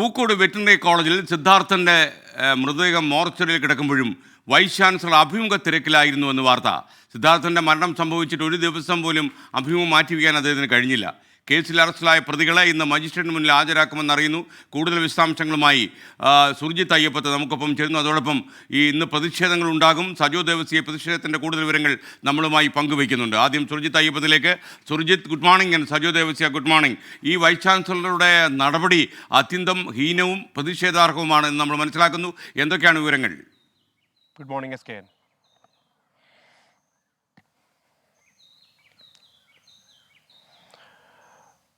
Pookode veterinary കോളേജിൽ സിദ്ധാർത്ഥന്റെ മൃതദേഹം മോർച്ചറിയിൽ കിടക്കുമ്പോഴും വൈസ് ചാൻസലർ അഭിമുഖ തിരക്കിലായിരുന്നു എന്ന് വാർത്ത. സിദ്ധാർത്ഥന്റെ മരണം സംഭവിച്ചിട്ട് ഒരു ദിവസം പോലും അഭിമുഖം മാറ്റിവെക്കാൻ അദ്ദേഹത്തിന് കഴിഞ്ഞില്ല. കേസിൽ അറസ്റ്റിലായ പ്രതികളെ ഇന്ന് മജിസ്ട്രേറ്റിന് മുന്നിൽ ഹാജരാക്കുമെന്ന് അറിയുന്നു. കൂടുതൽ വിശദാംശങ്ങളുമായി സുർജിത് സുർജിത്ത് അയ്യപ്പത്ത് നമുക്കൊപ്പം ചേരുന്നു. അതോടൊപ്പം ഈ ഇന്ന് പ്രതിഷേധങ്ങൾ ഉണ്ടാകും. സജോ ദേവസിയെ പ്രതിഷേധത്തിന്റെ കൂടുതൽ വിവരങ്ങൾ നമ്മളുമായി പങ്കുവയ്ക്കുന്നുണ്ട്. ആദ്യം Surjith അയ്യപ്പത്തിലേക്ക്. Surjith good morning and Sajo Devasya good morning. ഈ വൈസ് ചാൻസലറുടെ നടപടി അത്യന്തം ഹീനവും പ്രതിഷേധാർഹവുമാണ് എന്ന് നമ്മൾ മനസ്സിലാക്കുന്നു. എന്തൊക്കെയാണ് വിവരങ്ങൾ? ഗുഡ് മോർണിംഗ് എസ് കെ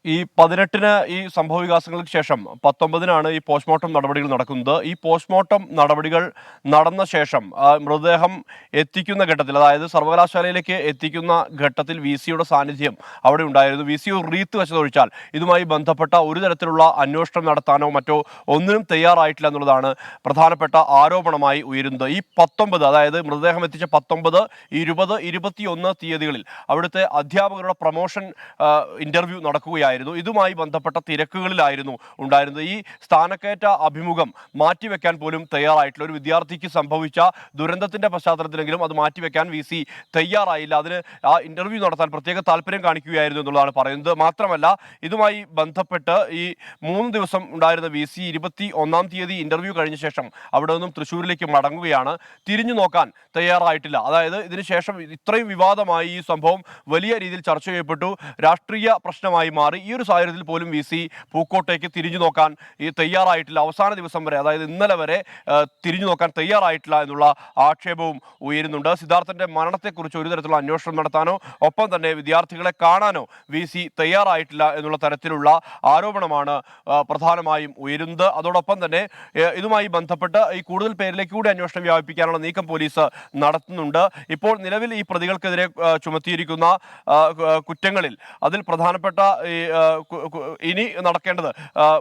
ഈ പതിനെട്ടിന് ഈ സംഭവ വികാസങ്ങൾക്ക് ശേഷം പത്തൊമ്പതിനാണ് ഈ പോസ്റ്റ്മോർട്ടം നടപടികൾ നടക്കുന്നത്. ഈ പോസ്റ്റ്മോർട്ടം നടപടികൾ നടന്ന ശേഷം മൃതദേഹം എത്തിക്കുന്ന ഘട്ടത്തിൽ അതായത് സർവകലാശാലയിലേക്ക് എത്തിക്കുന്ന ഘട്ടത്തിൽ വി സിയുടെ സാന്നിധ്യം അവിടെ ഉണ്ടായിരുന്നു. വി സി റീത്ത് വെച്ചതൊഴിച്ചാൽ ഇതുമായി ബന്ധപ്പെട്ട ഒരു തരത്തിലുള്ള അന്വേഷണം നടത്താനോ മറ്റോ ഒന്നിനും തയ്യാറായിട്ടില്ല എന്നുള്ളതാണ് പ്രധാനപ്പെട്ട ആരോപണമായി ഉയരുന്നത്. ഈ പത്തൊമ്പത് അതായത് മൃതദേഹം എത്തിച്ച പത്തൊമ്പത് ഇരുപത് ഇരുപത്തിയൊന്ന് തീയതികളിൽ അവിടുത്തെ അധ്യാപകരുടെ പ്രൊമോഷൻ ഇന്റർവ്യൂ നടക്കുകയായിരുന്നു. ഇതുമായി ബന്ധപ്പെട്ട തിരക്കുകളിലായിരുന്നു ഉണ്ടായിരുന്നത്. ഈ സ്ഥാനക്കയറ്റ അഭിമുഖം മാറ്റിവെക്കാൻ പോലും തയ്യാറായിട്ടില്ല. ഒരു വിദ്യാർത്ഥിക്ക് സംഭവിച്ച ദുരന്തത്തിന്റെ പശ്ചാത്തലത്തിലെങ്കിലും അത് മാറ്റിവെക്കാൻ വി സി തയ്യാറായില്ല. അതിന് ആ ഇന്റർവ്യൂ നടത്താൻ പ്രത്യേക താല്പര്യം കാണിക്കുകയായിരുന്നു എന്നുള്ളതാണ് പറയുന്നത്. മാത്രമല്ല ഇതുമായി ബന്ധപ്പെട്ട് ഈ മൂന്ന് ദിവസം ഉണ്ടായിരുന്ന വി സി ഇരുപത്തി ഒന്നാം തീയതി ഇന്റർവ്യൂ കഴിഞ്ഞ ശേഷം അവിടെ നിന്നും തൃശ്ശൂരിലേക്ക് മടങ്ങുകയാണ്. തിരിഞ്ഞു നോക്കാൻ തയ്യാറായിട്ടില്ല. അതായത് ഇതിനുശേഷം ഇത്രയും വിവാദമായി ഈ സംഭവം വലിയ രീതിയിൽ ചർച്ച ചെയ്യപ്പെട്ടു. രാഷ്ട്രീയ പ്രശ്നമായി മാറി. ഈ ഒരു സാഹചര്യത്തിൽ പോലും വി സി പൂക്കോട്ടേക്ക് തിരിഞ്ഞു നോക്കാൻ ഈ തയ്യാറായിട്ടില്ല. അവസാന ദിവസം വരെ അതായത് ഇന്നലെ വരെ തിരിഞ്ഞു നോക്കാൻ തയ്യാറായിട്ടില്ല എന്നുള്ള ആക്ഷേപവും ഉയരുന്നുണ്ട്. സിദ്ധാർത്ഥന്റെ മരണത്തെക്കുറിച്ച് ഒരു തരത്തിലുള്ള അന്വേഷണം നടത്താനോ ഒപ്പം തന്നെ വിദ്യാർത്ഥികളെ കാണാനോ വി സി തയ്യാറായിട്ടില്ല എന്നുള്ള തരത്തിലുള്ള ആരോപണമാണ് പ്രധാനമായും ഉയരുന്നത്. അതോടൊപ്പം തന്നെ ഇതുമായി ബന്ധപ്പെട്ട് ഈ കൂടുതൽ പേരിലേക്ക് കൂടി അന്വേഷണം വ്യാപിപ്പിക്കാനുള്ള നീക്കം പോലീസ് നടത്തുന്നുണ്ട്. ഇപ്പോൾ നിലവിൽ ഈ പ്രതികൾക്കെതിരെ ചുമത്തിയിരിക്കുന്ന കുറ്റങ്ങളിൽ അതിൽ പ്രധാനപ്പെട്ട ഈ ഇനി നടക്കേണ്ടത്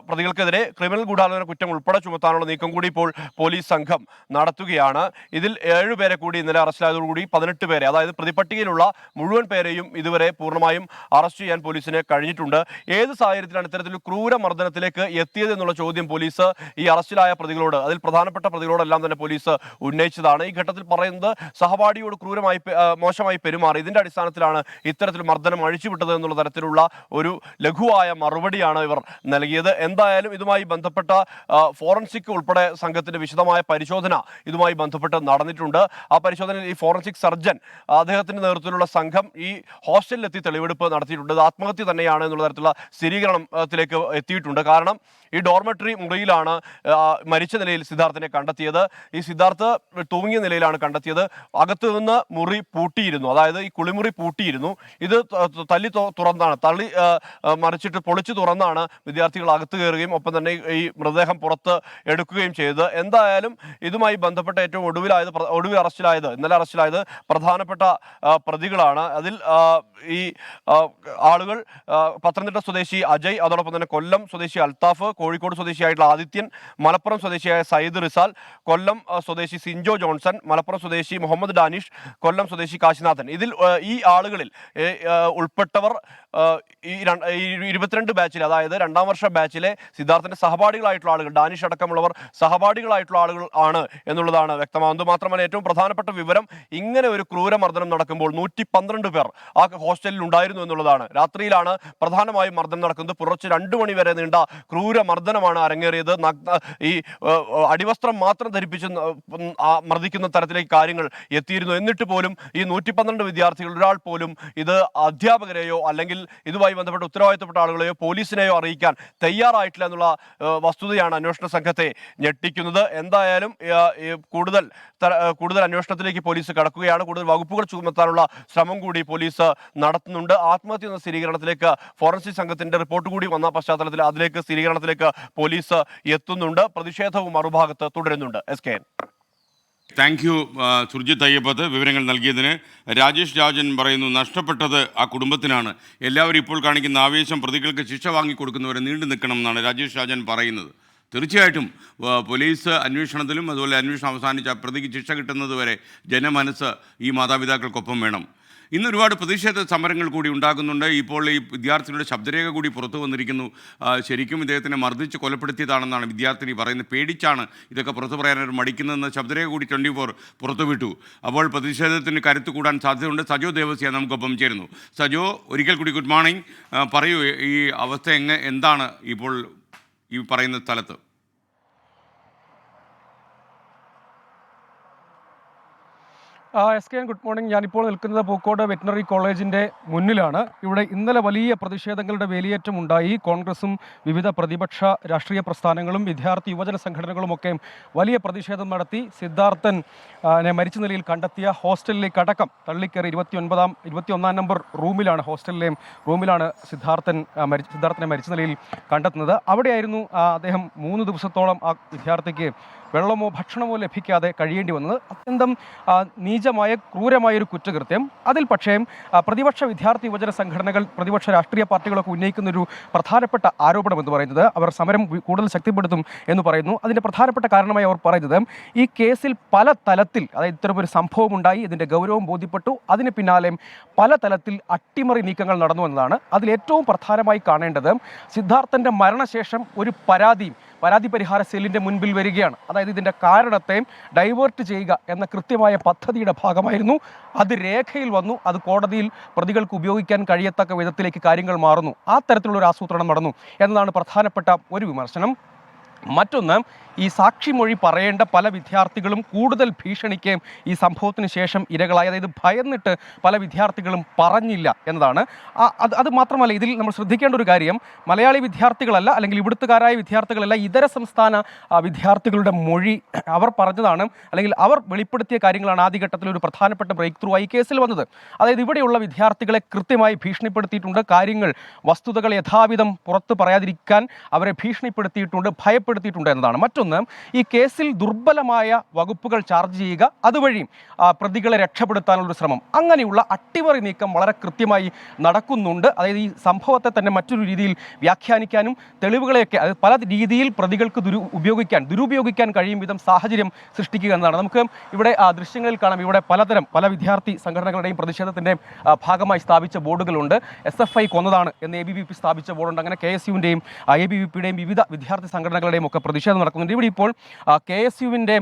പ്രതികൾക്കെതിരെ ക്രിമിനൽ ഗൂഢാലോചന കുറ്റം ഉൾപ്പെടെ ചുമത്താനുള്ള നീക്കം കൂടി ഇപ്പോൾ പോലീസ് സംഘം നടത്തുകയാണ്. ഇതിൽ ഏഴുപേരെ കൂടി ഇന്നലെ അറസ്റ്റിലായതോടുകൂടി പതിനെട്ട് പേരെ അതായത് പ്രതിപട്ടികയിലുള്ള മുഴുവൻ പേരെയും ഇതുവരെ പൂർണമായും അറസ്റ്റ് ചെയ്യാൻ പോലീസിന് കഴിഞ്ഞിട്ടുണ്ട്. ഏത് സാഹചര്യത്തിലാണ് ഇത്തരത്തിൽ ക്രൂര മർദ്ദനത്തിലേക്ക് എത്തിയത് എന്നുള്ള ചോദ്യം പോലീസ് ഈ അറസ്റ്റിലായ പ്രതികളോട് അതിൽ പ്രധാനപ്പെട്ട പ്രതികളോടെല്ലാം തന്നെ പോലീസ് ഉന്നയിച്ചതാണ്. ഈ ഘട്ടത്തിൽ പറയുന്നത് സഹപാഠിയോട് ക്രൂരമായി മോശമായി പെരുമാറി. ഇതിന്റെ അടിസ്ഥാനത്തിലാണ് ഇത്തരത്തിൽ മർദ്ദനം അഴിച്ചുവിട്ടത് എന്നുള്ള തരത്തിലുള്ള ഒരു ലഘുവായ മറുപടിയാണ് ഇവർ നൽകിയത്. എന്തായാലും ഇതുമായി ബന്ധപ്പെട്ട ഫോറൻസിക് ഉൾപ്പെടെ സംഘത്തിന്റെ വിശദമായ പരിശോധന ഇതുമായി ബന്ധപ്പെട്ട് നടന്നിട്ടുണ്ട്. ആ പരിശോധനയിൽ ഈ ഫോറൻസിക് സർജൻ അദ്ദേഹത്തിന്റെ നേതൃത്വത്തിലുള്ള സംഘം ഈ ഹോസ്റ്റലിലെത്തി തെളിവെടുപ്പ് നടത്തിയിട്ടുണ്ട്. അത് ആത്മഹത്യ തന്നെയാണ് എന്നുള്ള തരത്തിലുള്ള സ്ഥിരീകരണത്തിലേക്ക് എത്തിയിട്ടുണ്ട്. കാരണം ഈ ഡോർമെട്രി മുറിയിലാണ് മരിച്ച നിലയിൽ സിദ്ധാർത്ഥിനെ കണ്ടെത്തിയത്. ഈ സിദ്ധാർത്ഥ് തൂങ്ങിയ നിലയിലാണ് കണ്ടെത്തിയത്. അകത്തു നിന്ന് മുറി പൂട്ടിയിരുന്നു. അതായത് ഈ കുളിമുറി പൂട്ടിയിരുന്നു. ഇത് തല്ലി തുറന്നാണ്. തള്ളി മറിച്ചിട്ട് പൊളിച്ചു തുറന്നാണ് വിദ്യാർത്ഥികൾ അകത്ത് കയറുകയും ഒപ്പം തന്നെ ഈ മൃതദേഹം പുറത്ത് എടുക്കുകയും ചെയ്തത്. എന്തായാലും ഇതുമായി ബന്ധപ്പെട്ട ഏറ്റവും ഒടുവിലായത് ഒടുവിൽ അറസ്റ്റിലായത് ഇന്നലെ അറസ്റ്റിലായത് പ്രധാനപ്പെട്ട പ്രതികളാണ്. അതിൽ ഈ ആളുകൾ പത്തനംതിട്ട സ്വദേശി അജയ് അതോടൊപ്പം തന്നെ കൊല്ലം സ്വദേശി അൽത്താഫ് കോഴിക്കോട് സ്വദേശിയായിട്ടുള്ള ആദിത്യൻ മലപ്പുറം സ്വദേശിയായ സയ്യിദ് റിസാൽ കൊല്ലം സ്വദേശി സിൻജോ ജോൺസൺ മലപ്പുറം സ്വദേശി മുഹമ്മദ് ഡാനിഷ് കൊല്ലം സ്വദേശി കാശിനാഥൻ. ഇതിൽ ഈ ആളുകളിൽ ഉൾപ്പെട്ടവർ ഈ രണ്ട് ഇരുപത്തിരണ്ട് ബാച്ചിൽ അതായത് രണ്ടാം വർഷ ബാച്ചിലെ സിദ്ധാർത്ഥന്റെ സഹപാഠികളായിട്ടുള്ള ആളുകൾ ഡാനിഷ് അടക്കമുള്ളവർ സഹപാഠികളായിട്ടുള്ള ആളുകൾ ആണ് എന്നുള്ളതാണ് വ്യക്തമാകുന്നത്. മാത്രമല്ല ഏറ്റവും പ്രധാനപ്പെട്ട വിവരം ഇങ്ങനെ ഒരു ക്രൂരമർദ്ദനം നടക്കുമ്പോൾ നൂറ്റി പന്ത്രണ്ട് പേർ ആ ഹോസ്റ്റലിൽ ഉണ്ടായിരുന്നു എന്നുള്ളതാണ്. രാത്രിയിലാണ് പ്രധാനമായും മർദ്ദനം നടക്കുന്നത്. പുറച്ച് രണ്ടു മണി വരെ നീണ്ട ക്രൂരമർദ്ദനമാണ് അരങ്ങേറിയത്. ഈ അടിവസ്ത്രം മാത്രം ധരിപ്പിച്ച് മർദ്ദിക്കുന്ന തരത്തിലേക്ക് കാര്യങ്ങൾ എത്തിയിരുന്നു. എന്നിട്ട് പോലും ഈ നൂറ്റി പന്ത്രണ്ട് വിദ്യാർത്ഥികൾ ഒരാൾ പോലും ഇത് അധ്യാപകരെയോ അല്ലെങ്കിൽ ഇതുമായി ബന്ധപ്പെട്ട ഉത്തരവാദിത്തപ്പെട്ട ആളുകളെയോ പോലീസിനെയോ അറിയിക്കാൻ തയ്യാറായിട്ടില്ല എന്നുള്ള വസ്തുതയാണ് അന്വേഷണ സംഘത്തെ ഞെട്ടിക്കുന്നത്. എന്തായാലും കൂടുതൽ കൂടുതൽ അന്വേഷണത്തിലേക്ക് പോലീസ് കടക്കുകയാണ്. കൂടുതൽ വകുപ്പുകൾ ചുമത്താനുള്ള ശ്രമം കൂടി പോലീസ് നടത്തുന്നുണ്ട്. ആത്മഹത്യ എന്ന സ്ഥിരീകരണത്തിലേക്ക് ഫോറൻസിക് സംഘത്തിന്റെ റിപ്പോർട്ട് കൂടി വന്ന പശ്ചാത്തലത്തിൽ അതിലേക്ക് സ്ഥിരീകരണത്തിലേക്ക് പോലീസ് എത്തുന്നുണ്ട്. പ്രതിഷേധവും മറുഭാഗത്ത് തുടരുന്നുണ്ട്. S K thank you Surjith Ayyappath വിവരങ്ങൾ നൽകിയതിന്. രാജേഷ് രാജൻ പറയുന്നു നഷ്ടപ്പെട്ടത് ആ കുടുംബത്തിനാണ്. എല്ലാവരും ഇപ്പോൾ കാണിക്കുന്ന ആവേശം പ്രതികൾക്ക് ശിക്ഷ വാങ്ങിക്കൊടുക്കുന്നവരെ നീണ്ടു നിൽക്കണം എന്നാണ് രാജേഷ് രാജൻ പറയുന്നത്. തീർച്ചയായിട്ടും പോലീസ് അന്വേഷണത്തിലും അതുപോലെ അന്വേഷണം അവസാനിച്ച പ്രതിക്ക് ശിക്ഷ കിട്ടുന്നത് വരെ ജനമനസ്സ് ഈ മാതാപിതാക്കൾക്കൊപ്പം വേണം. ഇന്ന് ഒരുപാട് പ്രതിഷേധ സമരങ്ങൾ കൂടി ഉണ്ടാകുന്നുണ്ട്. ഇപ്പോൾ ഈ വിദ്യാർത്ഥികളുടെ ശബ്ദരേഖ കൂടി പുറത്തു വന്നിരിക്കുന്നു. ശരിക്കും ഇദ്ദേഹത്തിനെ മർദ്ദിച്ച് കൊലപ്പെടുത്തിയതാണെന്നാണ് വിദ്യാർത്ഥിനി പറയുന്നത്. പേടിച്ചാണ് ഇതൊക്കെ പുറത്തു പറയാനായിട്ട് മടിക്കുന്നതെന്ന് ശബ്ദരേഖ കൂടി ട്വന്റി ഫോർ പുറത്തുവിട്ടു. അപ്പോൾ പ്രതിഷേധത്തിന് കരുത്ത് കൂടാൻ സാധ്യതയുണ്ട്. സജോ ദേവസ്യ നമുക്കൊപ്പം ചേരുന്നു. സജോ ഒരിക്കൽ കൂടി ഗുഡ് മോർണിംഗ് പറയൂ ഈ അവസ്ഥ എങ്ങനെ എന്താണ് ഇപ്പോൾ ഈ പറയുന്ന സ്ഥലത്ത്? S K good morning. ഞാനിപ്പോൾ നിൽക്കുന്നത് പൂക്കോട് വെറ്റിനറി കോളേജിന്റെ മുന്നിലാണ്. ഇവിടെ ഇന്നലെ വലിയ പ്രതിഷേധങ്ങളുടെ വേലിയേറ്റം ഉണ്ടായി. കോൺഗ്രസും വിവിധ പ്രതിപക്ഷ രാഷ്ട്രീയ പ്രസ്ഥാനങ്ങളും വിദ്യാർത്ഥി യുവജന സംഘടനകളുമൊക്കെ വലിയ പ്രതിഷേധം നടത്തി. സിദ്ധാർത്ഥൻ മരിച്ച നിലയിൽ കണ്ടെത്തിയ ഹോസ്റ്റലിലേക്ക് അടക്കം തള്ളിക്കയറി ഇരുപത്തി ഒൻപതാം ഇരുപത്തി ഒന്നാം നമ്പർ റൂമിലാണ് ഹോസ്റ്റലിലെയും റൂമിലാണ് സിദ്ധാർത്ഥൻ മരി സിദ്ധാർത്ഥനെ മരിച്ച നിലയിൽ കണ്ടെത്തുന്നത്. അവിടെയായിരുന്നു അദ്ദേഹം മൂന്ന് ദിവസത്തോളം ആ വിദ്യാർത്ഥിക്ക് വെള്ളമോ ഭക്ഷണമോ ലഭിക്കാതെ കഴിയേണ്ടി വന്നത് അത്യന്തം നീചമായ ക്രൂരമായ ഒരു കുറ്റകൃത്യം. അതിൽ പക്ഷേ പ്രതിപക്ഷ വിദ്യാർത്ഥി യുവജന സംഘടനകൾ പ്രതിപക്ഷ രാഷ്ട്രീയ പാർട്ടികളൊക്കെ ഉന്നയിക്കുന്ന ഒരു പ്രധാനപ്പെട്ട ആരോപണം എന്ന് പറയുന്നത് അവർ സമരം കൂടുതൽ ശക്തിപ്പെടുത്തും എന്ന് പറയുന്നു. അതിന്റെ പ്രധാനപ്പെട്ട കാരണമായി അവർ പറയുന്നത് ഈ കേസിൽ പല തലത്തിൽ അതായത് ഇത്തരമൊരു സംഭവം ഉണ്ടായി ഇതിന്റെ ഗൗരവം ബോധ്യപ്പെട്ടു. അതിന് പിന്നാലെ പല തലത്തിൽ അട്ടിമറി നീക്കങ്ങൾ നടന്നു എന്നതാണ്. അതിൽ ഏറ്റവും പ്രധാനമായി കാണേണ്ടത് സിദ്ധാർത്ഥന്റെ മരണശേഷം ഒരു പരാതിയും പരാതി പരിഹാര സെല്ലിന്റെ മുൻപിൽ വരികയാണ്. അതായത് ഇതിന്റെ കാരണത്തെ ഡൈവേർട്ട് ചെയ്യുക എന്ന കൃത്യമായ പദ്ധതിയുടെ ഭാഗമായിരുന്നു. അത് രേഖയിൽ വന്നു. അത് കോടതിയിൽ പ്രതികൾക്ക് ഉപയോഗിക്കാൻ കഴിയത്തക്ക വിധത്തിലേക്ക് കാര്യങ്ങൾ മാറുന്നു. ആ തരത്തിലുള്ള ഒരു ആസൂത്രണം നടന്നു. എന്നതാണ് പ്രധാനപ്പെട്ട ഒരു വിമർശനം. മറ്റൊന്ന് ഈ സാക്ഷിമൊഴി പറയേണ്ട പല വിദ്യാർത്ഥികളും കൂടുതൽ ഭീഷണിക്ക് ഈ സംഭവത്തിന് ശേഷം ഇരകളായി. അതായത് ഭയന്നിട്ട് പല വിദ്യാർത്ഥികളും പറഞ്ഞില്ല എന്നതാണ്. അത് അത് മാത്രമല്ല ഇതിൽ നമ്മൾ ശ്രദ്ധിക്കേണ്ട ഒരു കാര്യം. മലയാളി വിദ്യാർത്ഥികളല്ല അല്ലെങ്കിൽ ഇവിടുത്തുകാരായ വിദ്യാർത്ഥികളല്ല ഇതര സംസ്ഥാന വിദ്യാർത്ഥികളുടെ മൊഴി അവർ പറഞ്ഞതാണ്. അല്ലെങ്കിൽ അവർ വെളിപ്പെടുത്തിയ കാര്യങ്ങളാണ് ആദ്യഘട്ടത്തിൽ ഒരു പ്രധാനപ്പെട്ട ബ്രേക്ക് ത്രൂ ആയി കേസിൽ വന്നത്. അതായത് ഇവിടെയുള്ള വിദ്യാർത്ഥികളെ കൃത്യമായി ഭീഷണിപ്പെടുത്തിയിട്ടുണ്ട്. കാര്യങ്ങൾ വസ്തുതകൾ യഥാവിധം പുറത്ത് പറയാതിരിക്കാൻ അവരെ ഭീഷണിപ്പെടുത്തിയിട്ടുണ്ട് ഭയപ്പെടുത്തിയിട്ടുണ്ട് എന്നതാണ്. മറ്റൊന്ന് ഈ കേസിൽ ദുർബലമായ വകുപ്പുകൾ ചാർജ് ചെയ്യുക അതുവഴി പ്രതികളെ രക്ഷപ്പെടുത്താനുള്ള ശ്രമം. അങ്ങനെയുള്ള അട്ടിമറി നീക്കം വളരെ കൃത്യമായി നടക്കുന്നുണ്ട്. അതായത് ഈ സംഭവത്തെ തന്നെ മറ്റൊരു രീതിയിൽ വ്യാഖ്യാനിക്കാനും തെളിവുകളെയൊക്കെ അത് പല രീതിയിൽ പ്രതികൾക്ക് ദുരു ഉപയോഗിക്കാൻ ദുരുപയോഗിക്കാൻ കഴിയും വിധം സാഹചര്യം സൃഷ്ടിക്കുക എന്നതാണ്. നമുക്ക് ഇവിടെ ദൃശ്യങ്ങളിൽ കാണാം. ഇവിടെ പലതരം പല വിദ്യാർത്ഥി സംഘടനകളുടെയും പ്രതിഷേധത്തിന്റെ ഭാഗമായി സ്ഥാപിച്ച ബോർഡുകളുണ്ട്. എസ് എഫ് ഐ കൊന്നതാണ് എന്ന് എ ബി വി പി സ്ഥാപിച്ച ബോർഡുണ്ട്. അങ്ങനെ കെ എസ് യുവിന്റെയും എ ബി വി പിയുടെയും വിവിധ വിദ്യാർത്ഥി സംഘടനകളുടെയും ഒക്കെ പ്രതിഷേധം നടക്കുന്നുണ്ട്. ഇവിടെ ഇപ്പോൾ കെ എസ് യുവിന്റെ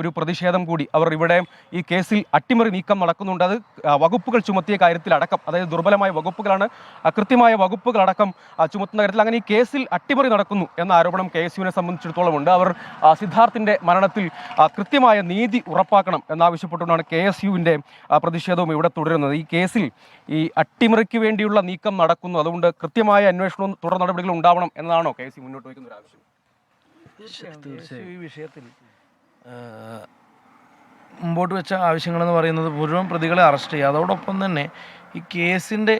ഒരു പ്രതിഷേധം കൂടി അവർ ഇവിടെ ഈ കേസിൽ അട്ടിമറി നീക്കം നടക്കുന്നുണ്ട്. അത് വകുപ്പുകൾ ചുമത്തിയ കാര്യത്തിലടക്കം അതായത് ദുർബലമായ വകുപ്പുകളാണ് കൃത്യമായ വകുപ്പുകളടക്കം ചുമത്തുന്ന കാര്യത്തിൽ അങ്ങനെ ഈ കേസിൽ അട്ടിമറി നടക്കുന്നു എന്ന ആരോപണം കെ എസ് യുവിനെ സംബന്ധിച്ചിടത്തോളം ഉണ്ട് അവർ സിദ്ധാർത്ഥിന്റെ മരണത്തിൽ കൃത്യമായ നീതി ഉറപ്പാക്കണം എന്നാവശ്യപ്പെട്ടുകൊണ്ടാണ് കെ എസ് യുവിന്റെ പ്രതിഷേധവും ഇവിടെ തുടരുന്നത്. ഈ കേസിൽ ഈ അട്ടിമറിക്ക് വേണ്ടിയുള്ള നീക്കം നടക്കുന്നു. അതുകൊണ്ട് കൃത്യമായ അന്വേഷണവും തുടർ നടപടികളും ഉണ്ടാവണം എന്നതാണോ കെ എസ് മുന്നോട്ട് വയ്ക്കുന്ന ഒരു ആവശ്യം? തീർച്ചയായും ഈ വിഷയത്തിൽ മുമ്പോട്ട് വെച്ച ആവശ്യങ്ങളെന്ന് പറയുന്നത് മുഴുവൻ പ്രതികളെ അറസ്റ്റ് ചെയ്യുക. അതോടൊപ്പം തന്നെ ഈ കേസിന്റെ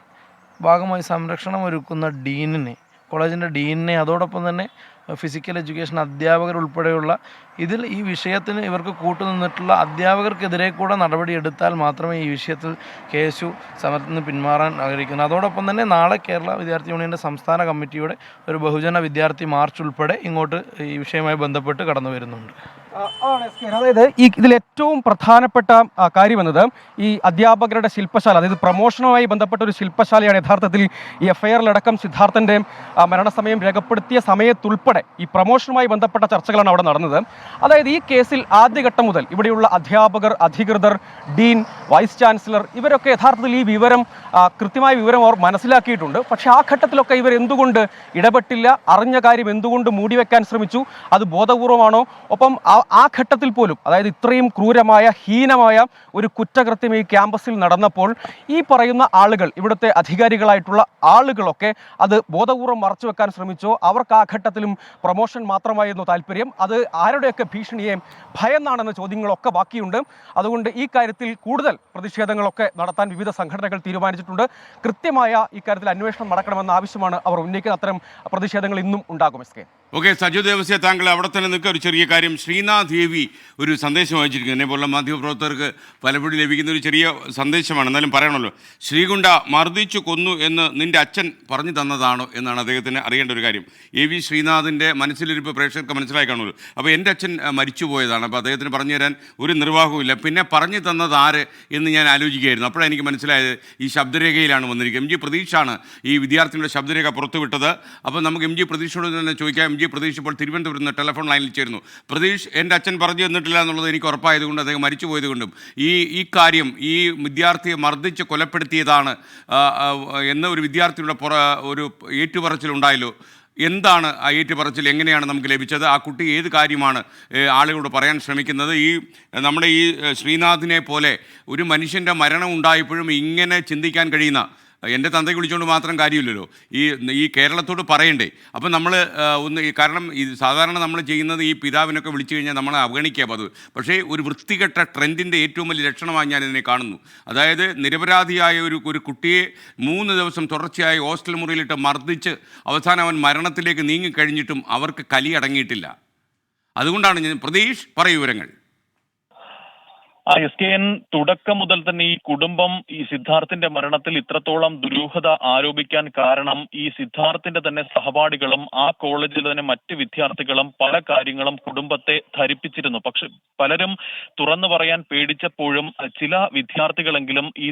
ഭാഗമായി സംരക്ഷണം ഒരുക്കുന്ന ഡീനിനെ കോളേജിന്റെ ഡീനിനെ അതോടൊപ്പം തന്നെ ഫിസിക്കൽ എഡ്യൂക്കേഷൻ അധ്യാപകർ ഉൾപ്പെടെയുള്ള ഇതിൽ ഈ വിഷയത്തിന് ഇവർക്ക് കൂട്ടുനിന്നിട്ടുള്ള അധ്യാപകർക്കെതിരെ കൂടെ നടപടി എടുത്താൽ മാത്രമേ ഈ വിഷയത്തിൽ കെ എസ് യു സമരത്തിൽ നിന്ന് പിന്മാറാൻ ആഗ്രഹിക്കുന്നു. അതോടൊപ്പം തന്നെ നാളെ കേരള വിദ്യാർത്ഥി യൂണിയന്റെ സംസ്ഥാന കമ്മിറ്റിയുടെ ഒരു ബഹുജന വിദ്യാർത്ഥി മാർച്ച് ഉൾപ്പെടെ ഇങ്ങോട്ട് ഈ വിഷയവുമായി ബന്ധപ്പെട്ട് കടന്നു വരുന്നുണ്ട് അതായത് ഈ ഇതിൽ ഏറ്റവും പ്രധാനപ്പെട്ട കാര്യം എന്നത് ഈ അധ്യാപകരുടെ ശില്പശാല അതായത് പ്രൊമോഷനുമായി ബന്ധപ്പെട്ട ഒരു ശില്പശാലയാണ് യഥാർത്ഥത്തിൽ ഈ എഫ്ഐആറിലടക്കം സിദ്ധാർത്ഥന്റെ സിദ്ധാർത്ഥന്റെ മരണസമയം രേഖപ്പെടുത്തിയ സമയത്തുൾപ്പെടെ ഈ പ്രൊമോഷനുമായി ബന്ധപ്പെട്ട ചർച്ചകളാണ് അവിടെ നടന്നത്. അതായത് ഈ കേസിൽ ആദ്യഘട്ടം മുതൽ ഇവിടെയുള്ള അധ്യാപകർ അധികൃതർ ഡീൻ വൈസ് ചാൻസലർ ഇവരൊക്കെ യഥാർത്ഥത്തിൽ ഈ വിവരം കൃത്യമായ വിവരം അവർ മനസ്സിലാക്കിയിട്ടുണ്ട്. പക്ഷേ ആ ഘട്ടത്തിലൊക്കെ ഇവർ എന്തുകൊണ്ട് ഇടപെട്ടില്ല? അറിഞ്ഞ കാര്യം എന്തുകൊണ്ട് മൂടിവെക്കാൻ ശ്രമിച്ചു? അത് ബോധപൂർവമാണോ? ഒപ്പം ആ ഘട്ടത്തിൽ പോലും അതായത് ഇത്രയും ക്രൂരമായ ഹീനമായ ഒരു കുറ്റകൃത്യം ഈ ക്യാമ്പസിൽ നടന്നപ്പോൾ ഈ പറയുന്ന ആളുകൾ ഇവിടുത്തെ അധികാരികളായിട്ടുള്ള ആളുകളൊക്കെ അത് ബോധപൂർവം മറച്ചു വെക്കാൻ ശ്രമിച്ചോ? അവർക്ക് ആ ഘട്ടത്തിലും പ്രൊമോഷൻ മാത്രമായിരുന്നു താല്പര്യം. അത് ആരുടെയൊക്കെ ഭീഷണിയെ ഭയന്നാണെന്ന ചോദ്യങ്ങളൊക്കെ ബാക്കിയുണ്ട്. അതുകൊണ്ട് ഈ കാര്യത്തിൽ കൂടുതൽ പ്രതിഷേധങ്ങളൊക്കെ നടത്താൻ വിവിധ സംഘടനകൾ തീരുമാനിച്ചിട്ടുണ്ട്. കൃത്യമായ ഇക്കാര്യത്തിൽ അന്വേഷണം നടക്കണമെന്ന ആവശ്യമാണ് അവർ ഉന്നയിക്കുന്ന അത്തരം പ്രതിഷേധങ്ങൾ ഇന്നും ഉണ്ടാകും S K. Okay Saju Devasya താങ്കൾ അവിടെ തന്നെ നിൽക്കുക. ഒരു ചെറിയ കാര്യം ശ്രീനാഥ് ദേവി ഒരു സന്ദേശം അയച്ചിരിക്കുന്നു. എന്നെ പോലുള്ള മാധ്യമപ്രവർത്തകർക്ക് പലപ്പോഴും ലഭിക്കുന്ന ഒരു ചെറിയ സന്ദേശമാണ്. എന്നാലും പറയണമല്ലോ. ശ്രീകുണ്ട മർദ്ദിച്ചു കൊന്നു എന്ന് നിന്റെ അച്ഛൻ പറഞ്ഞു തന്നതാണോ എന്നാണ് അദ്ദേഹത്തിന് അറിയേണ്ട ഒരു കാര്യം. എ വി ശ്രീനാഥിന്റെ മനസ്സിലിരിപ്പ് പ്രേക്ഷകർക്ക് മനസ്സിലായി കാണുമല്ലോ. അപ്പോൾ എന്റെ അച്ഛൻ മരിച്ചു പോയതാണ് അപ്പോൾ അദ്ദേഹത്തിന് പറഞ്ഞു തരാൻ ഒരു നിർവാഹവുമില്ല. പിന്നെ പറഞ്ഞു തന്നത് ആര് എന്ന് ഞാൻ ആലോചിക്കുകയായിരുന്നു. അപ്പോഴാണ് എനിക്ക് മനസ്സിലായത് ഈ ശബ്ദരേഖയിലാണ് വന്നിരിക്കുന്നത്. എം ജി പ്രതീക്ഷാണ് ഈ വിദ്യാർത്ഥിയുടെ ശബ്ദരേഖ പുറത്തുവിട്ടത്. അപ്പോൾ നമുക്ക് എം ജി പ്രതീക്ഷയോട് തന്നെ ചോദിക്കാം. എം ജി പ്രതീക്ഷ ഇപ്പോൾ തിരുവനന്തപുരത്ത് നിന്ന് ടെലിഫോൺ ലൈനിൽ ചേരുന്നു. പ്രതീഷ് എന്റെ അച്ഛൻ പറഞ്ഞു തന്നിട്ടില്ല എന്നുള്ളത് എനിക്ക് ഉറപ്പായതുകൊണ്ട് അദ്ദേഹം മരിച്ചു പോയതുകൊണ്ടും ഈ ഈ കാര്യം ഈ വിദ്യാർത്ഥിയെ മർദ്ദിച്ച് കൊലപ്പെടുത്തിയതാണ് എന്ന ഒരു വിദ്യാർത്ഥിയുടെ പുറ ഒരു ഏറ്റുപറച്ചിലുണ്ടായല്ലോ. എന്താണ് ആ ഏറ്റുപറച്ചിൽ? എങ്ങനെയാണ് നമുക്ക് ലഭിച്ചത്? ആ കുട്ടി ഏത് കാര്യമാണ് ആളുകളോട് പറയാൻ ശ്രമിക്കുന്നത്? ഈ നമ്മുടെ ഈ ശ്രീനാഥിനെ പോലെ ഒരു മനുഷ്യന്റെ മരണം ഉണ്ടായപ്പോഴും ഇങ്ങനെ ചിന്തിക്കാൻ കഴിയുന്ന എന്റെ തന്തയ്ക്ക് വിളിച്ചുകൊണ്ട് മാത്രം കാര്യമില്ലല്ലോ. ഈ ഈ കേരളത്തോട് പറയണ്ടേ. അപ്പം നമ്മൾ ഒന്ന് കാരണം ഈ സാധാരണ നമ്മൾ ചെയ്യുന്നത് ഈ പിതാവിനൊക്കെ വിളിച്ചു കഴിഞ്ഞാൽ നമ്മളെ അവഗണിക്കുക പതിവ്. പക്ഷേ ഒരു വൃത്തികെട്ട ട്രെൻഡിന്റെ ഏറ്റവും വലിയ ലക്ഷണമായി ഞാൻ ഇതിനെ കാണുന്നു. അതായത് നിരപരാധിയായ ഒരു ഒരു കുട്ടിയെ മൂന്ന് ദിവസം തുടർച്ചയായി ഹോസ്റ്റൽ മുറിയിലിട്ട് മർദ്ദിച്ച് അവസാനം അവൻ മരണത്തിലേക്ക് നീങ്ങിക്കഴിഞ്ഞിട്ടും അവർക്ക് കലി അടങ്ങിയിട്ടില്ല. അതുകൊണ്ടാണ് ഞാൻ പ്രതീഷ് പറയൂ വിവരങ്ങൾ. ആ എസ് കെ എൻ തുടക്കം മുതൽ തന്നെ ഈ കുടുംബം ഈ സിദ്ധാർത്ഥിന്റെ മരണത്തിൽ ഇത്രത്തോളം ദുരൂഹത ആരോപിക്കാൻ കാരണം ഈ സിദ്ധാർത്ഥിന്റെ തന്നെ സഹപാഠികളും ആ കോളേജിലെ തന്നെ മറ്റ് വിദ്യാർത്ഥികളും പല കാര്യങ്ങളും കുടുംബത്തെ ധരിപ്പിച്ചിരുന്നു. പക്ഷെ പലരും തുറന്നു പറയാൻ പേടിച്ചപ്പോഴും ചില വിദ്യാർത്ഥികളെങ്കിലും ഈ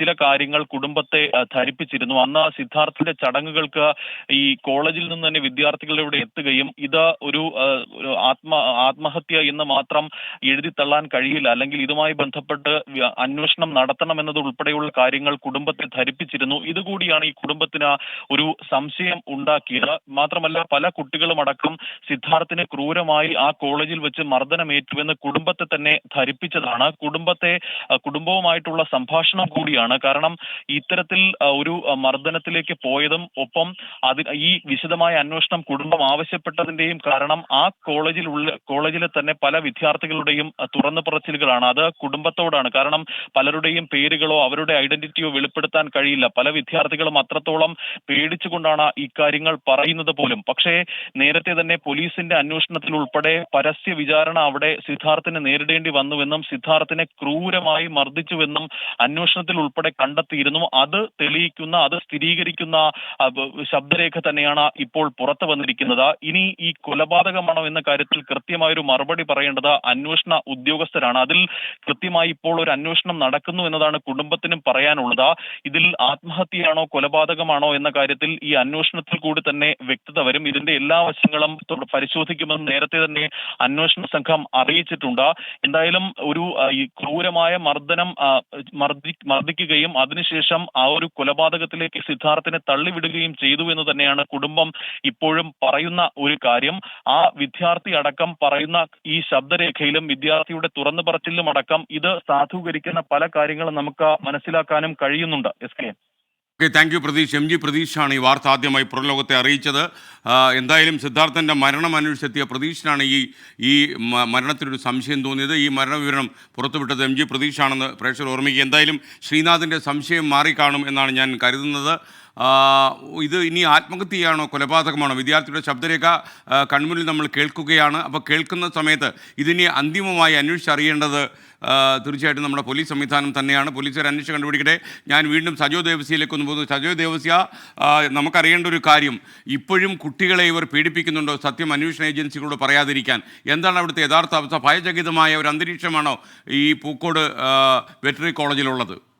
ചില കാര്യങ്ങൾ കുടുംബത്തെ ധരിപ്പിച്ചിരുന്നു. അന്ന് സിദ്ധാർത്ഥിന്റെ ചടങ്ങുകൾക്ക് ഈ കോളേജിൽ നിന്ന് തന്നെ വിദ്യാർത്ഥികൾ ഇവിടെ എത്തുകയും ഇത് ഒരു ആത്മ ആത്മഹത്യ എന്ന് മാത്രം എഴുതി തള്ളാൻ കഴിയില്ല. അല്ലെങ്കിൽ ഇതുമായി ബന്ധപ്പെട്ട് അന്വേഷണം നടത്തണം എന്നത് ഉൾപ്പെടെയുള്ള കാര്യങ്ങൾ കുടുംബത്തെ ധരിപ്പിച്ചിരുന്നു. ഇതുകൂടിയാണ് ഈ കുടുംബത്തിന് ഒരു സംശയം ഉണ്ടാക്കിയത്. മാത്രമല്ല പല കുട്ടികളും അടക്കം സിദ്ധാർത്ഥിന് ക്രൂരമായി ആ കോളേജിൽ വെച്ച് മർദ്ദനമേറ്റുവെന്ന് കുടുംബത്തെ തന്നെ ധരിപ്പിച്ചതാണ്. കുടുംബത്തെ കുടുംബവുമായിട്ടുള്ള സംഭാഷണം കൂടിയാണ്. കാരണം ഇത്തരത്തിൽ ഒരു മർദ്ദനത്തിലേക്ക് പോയതും ഒപ്പം അതി ഈ വിശദമായ അന്വേഷണം കുടുംബം ആവശ്യപ്പെട്ടതിന്റെയും കാരണം ആ കോളേജിലുള്ള കോളേജിലെ തന്നെ പല വിദ്യാർത്ഥികളുടെയും തുറന്നു പറച്ചിലുകളാണ്. അത് കുടുംബത്തോടാണ്. കാരണം പലരുടെയും പേരുകളോ അവരുടെ ഐഡന്റിറ്റിയോ വെളിപ്പെടുത്താൻ കഴിയില്ല. പല വിദ്യാർത്ഥികളും അത്രത്തോളം പേടിച്ചുകൊണ്ടാണ് ഇക്കാര്യങ്ങൾ പറയുന്നത് പോലും. പക്ഷേ നേരത്തെ തന്നെ പോലീസിന്റെ അന്വേഷണത്തിൽ ഉൾപ്പെടെ പരസ്യ വിചാരണ അവിടെ സിദ്ധാർത്ഥിനെ നേരിടേണ്ടി വന്നുവെന്നും സിദ്ധാർത്ഥിനെ ക്രൂരമായി മർദ്ദിച്ചുവെന്നും അന്വേഷണത്തിൽ ഉൾപ്പെടെ കണ്ടെത്തിയിരുന്നു. അത് തെളിയിക്കുന്ന അത് സ്ഥിരീകരിക്കുന്ന ശബ്ദരേഖ തന്നെയാണ് ഇപ്പോൾ പുറത്തു വന്നിരിക്കുന്നത്. ഇനി ഈ കൊലപാതകമാണോ എന്ന കാര്യത്തിൽ കൃത്യമായൊരു മറുപടി പറയേണ്ടത് അന്വേഷണ ഉദ്യോഗസ്ഥരാണ്. അതിൽ കൃത്യമായി ഇപ്പോൾ ഒരു അന്വേഷണം നടക്കുന്നു എന്നതാണ് കുടുംബത്തിനും പറയാനുള്ളത്. ഇതിൽ ആത്മഹത്യയാണോ കൊലപാതകമാണോ എന്ന കാര്യത്തിൽ ഈ അന്വേഷണത്തിൽ കൂടി തന്നെ വ്യക്തത വരും. ഇതിന്റെ എല്ലാ വശങ്ങളും പരിശോധിക്കുമെന്ന് നേരത്തെ തന്നെ അന്വേഷണ സംഘം അറിയിച്ചിട്ടുണ്ട്. എന്തായാലും ഒരു ഈ ക്രൂരമായ മർദ്ദനം മർദ്ദിക്കുകയും അതിനുശേഷം ആ ഒരു കൊലപാതകത്തിലേക്ക് സിദ്ധാർത്ഥിനെ തള്ളിവിടുകയും ചെയ്തു എന്ന് തന്നെയാണ് കുടുംബം ഇപ്പോഴും പറയുന്ന ഒരു കാര്യം. ആ വിദ്യാർത്ഥി അടക്കം പറയുന്ന ഈ ശബ്ദരേഖയിലും വിദ്യാർത്ഥിയുടെ തുറന്നു പറച്ചിലും അടക്കം ഇത് സാധൂകരിക്കുന്ന പല കാര്യങ്ങളും നമുക്ക് മനസ്സിലാക്കാനും കഴിയുന്നുണ്ട് S K. Okay thank you Pratheesh. M G പ്രതീഷാണ് ഈ വാർത്ത ആദ്യമായി പുറംലോകത്തെ അറിയിച്ചത്. എന്തായാലും സിദ്ധാർത്ഥന്റെ മരണം അന്വേഷിച്ചെത്തിയ പ്രതീഷിനാണ് ഈ ഈ മരണത്തിനൊരു സംശയം തോന്നിയത്. ഈ മരണവിവരണം പുറത്തുവിട്ടത് എം ജി പ്രതീഷാണെന്ന് പ്രേക്ഷകർ ഓർമ്മിക്കുക. എന്തായാലും ശ്രീനാഥിന്റെ സംശയം മാറിക്കാണും എന്നാണ് ഞാൻ കരുതുന്നത്. ഇത് ഇനി ആത്മഹത്യയാണോ കൊലപാതകമാണോ? വിദ്യാർത്ഥിയുടെ ശബ്ദരേഖ കൺമുന്നിൽ നമ്മൾ കേൾക്കുകയാണ്. അപ്പോൾ കേൾക്കുന്ന സമയത്ത് ഇതിനി അന്തിമമായി അന്വേഷിച്ചറിയേണ്ടത് തീർച്ചയായിട്ടും നമ്മുടെ പോലീസ് സംവിധാനം തന്നെയാണ്. പോലീസുകാർ അന്വേഷിച്ച് കണ്ടുപിടിക്കട്ടെ. ഞാൻ വീണ്ടും സജോ ദേവസ്യയിലേക്ക് ഒന്ന് പോകുന്നു. സജോ ദേവസ്യ നമുക്കറിയേണ്ട ഒരു കാര്യം. ഇപ്പോഴും കുട്ടികളെ ഇവർ പീഡിപ്പിക്കുന്നുണ്ടോ? സത്യം അന്വേഷണ ഏജൻസികളോട് പറയാതിരിക്കാൻ. എന്താണ് അവിടുത്തെ യഥാർത്ഥ അവസ്ഥ? ഭയചകിതമായ ഒരു അന്തരീക്ഷമാണോ ഈ പൂക്കോട് വെറ്ററി കോളേജിലുള്ളത്?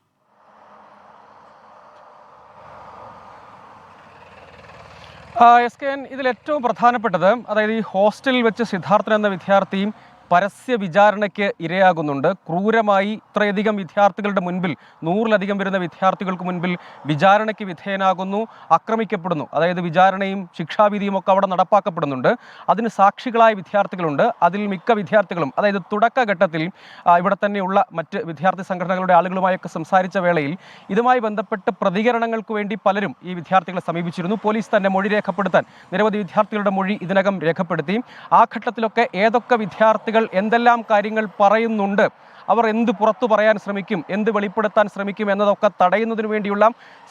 എസ് കെ എൻ ഇതിൽ ഏറ്റവും പ്രധാനപ്പെട്ടത് അതായത് ഈ ഹോസ്റ്റലിൽ വെച്ച് സിദ്ധാർത്ഥൻ എന്ന വിദ്യാർത്ഥിയും പരസ്യ വിചാരണയ്ക്ക് ഇരയാകുന്നുണ്ട്. ക്രൂരമായി ഇത്രയധികം വിദ്യാർത്ഥികളുടെ മുൻപിൽ നൂറിലധികം വരുന്ന വിദ്യാർത്ഥികൾക്ക് മുൻപിൽ വിചാരണയ്ക്ക് വിധേയനാകുന്നു ആക്രമിക്കപ്പെടുന്നു. അതായത് വിചാരണയും ശിക്ഷാവിധിയും ഒക്കെ അവിടെ നടപ്പാക്കപ്പെടുന്നുണ്ട്. അതിന് സാക്ഷികളായ വിദ്യാർത്ഥികളുണ്ട്. അതിൽ മിക്ക വിദ്യാർത്ഥികളും അതായത് തുടക്കഘട്ടത്തിൽ ഇവിടെ തന്നെയുള്ള മറ്റ് വിദ്യാർത്ഥി സംഘടനകളുടെ ആളുകളുമായൊക്കെ സംസാരിച്ച വേളയിൽ ഇതുമായി ബന്ധപ്പെട്ട് പ്രതികരണങ്ങൾക്ക് വേണ്ടി പലരും ഈ വിദ്യാർത്ഥികളെ സമീപിച്ചിരുന്നു. പോലീസ് തന്നെ മൊഴി രേഖപ്പെടുത്താൻ നിരവധി വിദ്യാർത്ഥികളുടെ മൊഴി ഇതിനകം രേഖപ്പെടുത്തി. ആ ഘട്ടത്തിലൊക്കെ ഏതൊക്കെ വിദ്യാർത്ഥികൾ എന്തെല്ലാം കാര്യങ്ങൾ പറയുന്നുണ്ട്? അവർ എന്ത് പുറത്തു പറയാൻ ശ്രമിക്കും എന്ത് വെളിപ്പെടുത്താൻ ശ്രമിക്കും എന്നതൊക്കെ തടയുന്നതിന് വേണ്ടിയുള്ള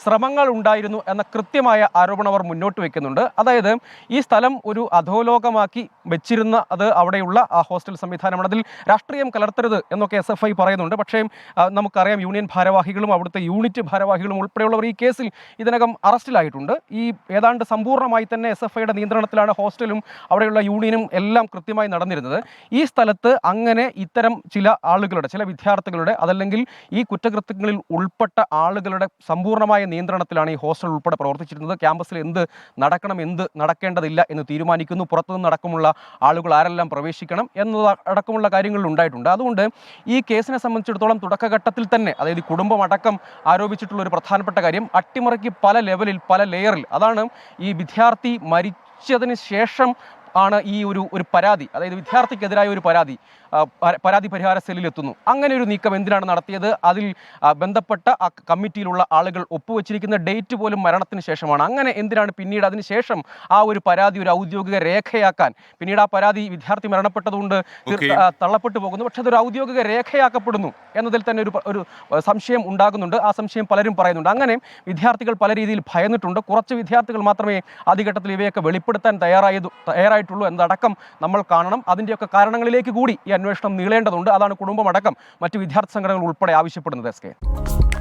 ശ്രമങ്ങൾ ഉണ്ടായിരുന്നു എന്ന കൃത്യമായ ആരോപണം അവർ മുന്നോട്ട് വെക്കുന്നുണ്ട്. അതായത് ഈ സ്ഥലം ഒരു അധോലോകമാക്കി വെച്ചിരുന്ന അത് അവിടെയുള്ള ആ ഹോസ്റ്റൽ സംവിധാനമാണ് അതിൽ രാഷ്ട്രീയം കലർത്തരുത് എന്നൊക്കെ എസ് എഫ് ഐ പറയുന്നുണ്ട്. പക്ഷേ നമുക്കറിയാം യൂണിയൻ ഭാരവാഹികളും അവിടുത്തെ യൂണിറ്റ് ഭാരവാഹികളും ഉൾപ്പെടെയുള്ളവർ ഈ കേസിൽ ഇതിനകം അറസ്റ്റിലായിട്ടുണ്ട്. ഈ ഏതാണ്ട് സമ്പൂർണമായി തന്നെ എസ് എഫ് ഐയുടെ നിയന്ത്രണത്തിലാണ് ഹോസ്റ്റലും അവിടെയുള്ള യൂണിയനും എല്ലാം കൃത്യമായി നടന്നിരുന്നത്. ഈ സ്ഥലത്ത് അങ്ങനെ ഇത്തരം ചില ആളുകളുടെ ചില വിദ്യാർത്ഥികളുടെ അതല്ലെങ്കിൽ ഈ കുറ്റകൃത്യങ്ങളിൽ ഉൾപ്പെട്ട ആളുകളുടെ സമ്പൂർണമായ നിയന്ത്രണത്തിലാണ് ഈ ഹോസ്റ്റൽ ഉൾപ്പെടെ പ്രവർത്തിച്ചിരുന്നത്. ക്യാമ്പസിൽ എന്ത് നടക്കണം എന്ത് നടക്കേണ്ടതില്ല എന്ന് തീരുമാനിക്കുന്നു. പുറത്തുനിന്ന് അടക്കമുള്ള ആളുകൾ ആരെല്ലാം പ്രവേശിക്കണം എന്നത് അടക്കമുള്ള കാര്യങ്ങളിൽ ഉണ്ടായിട്ടുണ്ട്. അതുകൊണ്ട് ഈ കേസിനെ സംബന്ധിച്ചിടത്തോളം തുടക്കഘട്ടത്തിൽ തന്നെ അതായത് കുടുംബം അടക്കം ആരോപിച്ചിട്ടുള്ള ഒരു പ്രധാനപ്പെട്ട കാര്യം അട്ടിമറിക്ക് പല ലെവലിൽ പല ലെയറിൽ അതാണ് ഈ വിദ്യാർത്ഥി മരിച്ചതിന് ശേഷം ആണ് ഈ ഒരു ഒരു പരാതി അതായത് വിദ്യാർത്ഥിക്കെതിരായ ഒരു പരാതി. പരാതി പരിഹാര സെല്ലിലെത്തുന്നു. അങ്ങനെ ഒരു നീക്കം എന്തിനാണ് നടത്തിയത്? അതിൽ ബന്ധപ്പെട്ട ആ കമ്മിറ്റിയിലുള്ള ആളുകൾ ഒപ്പുവെച്ചിരിക്കുന്ന ഡേറ്റ് പോലും മരണത്തിന് ശേഷമാണ്. അങ്ങനെ എന്തിനാണ് പിന്നീട് അതിനുശേഷം ആ ഒരു പരാതി ഒരു ഔദ്യോഗിക രേഖയാക്കാൻ? പിന്നീട് ആ പരാതി വിദ്യാർത്ഥി മരണപ്പെട്ടതുകൊണ്ട് തള്ളപ്പെട്ടു പോകുന്നു. പക്ഷെ അതൊരു ഔദ്യോഗിക രേഖയാക്കപ്പെടുന്നു എന്നതിൽ തന്നെ ഒരു ഒരു സംശയം ഉണ്ടാകുന്നുണ്ട്. ആ സംശയം പലരും പറയുന്നുണ്ട്. അങ്ങനെ വിദ്യാർത്ഥികൾ പല രീതിയിൽ ഭയന്നിട്ടുണ്ട്. കുറച്ച് വിദ്യാർത്ഥികൾ മാത്രമേ ആദ്യഘട്ടത്തിൽ ഇവയൊക്കെ വെളിപ്പെടുത്താൻ തയ്യാറായത് തയ്യാറായിട്ടുള്ളൂ എന്നതടക്കം നമ്മൾ കാണണം. അതിന്റെയൊക്കെ കാരണങ്ങളിലേക്ക് കൂടി ഈ അന്വേഷണം നീളേണ്ടതുണ്ട്. അതാണ് കുടുംബമടക്കം. മറ്റ് വിദ്യാർത്ഥി സംഘടനകൾ ഉൾപ്പെടെ ആവശ്യപ്പെടുന്നത് എസ് കെ.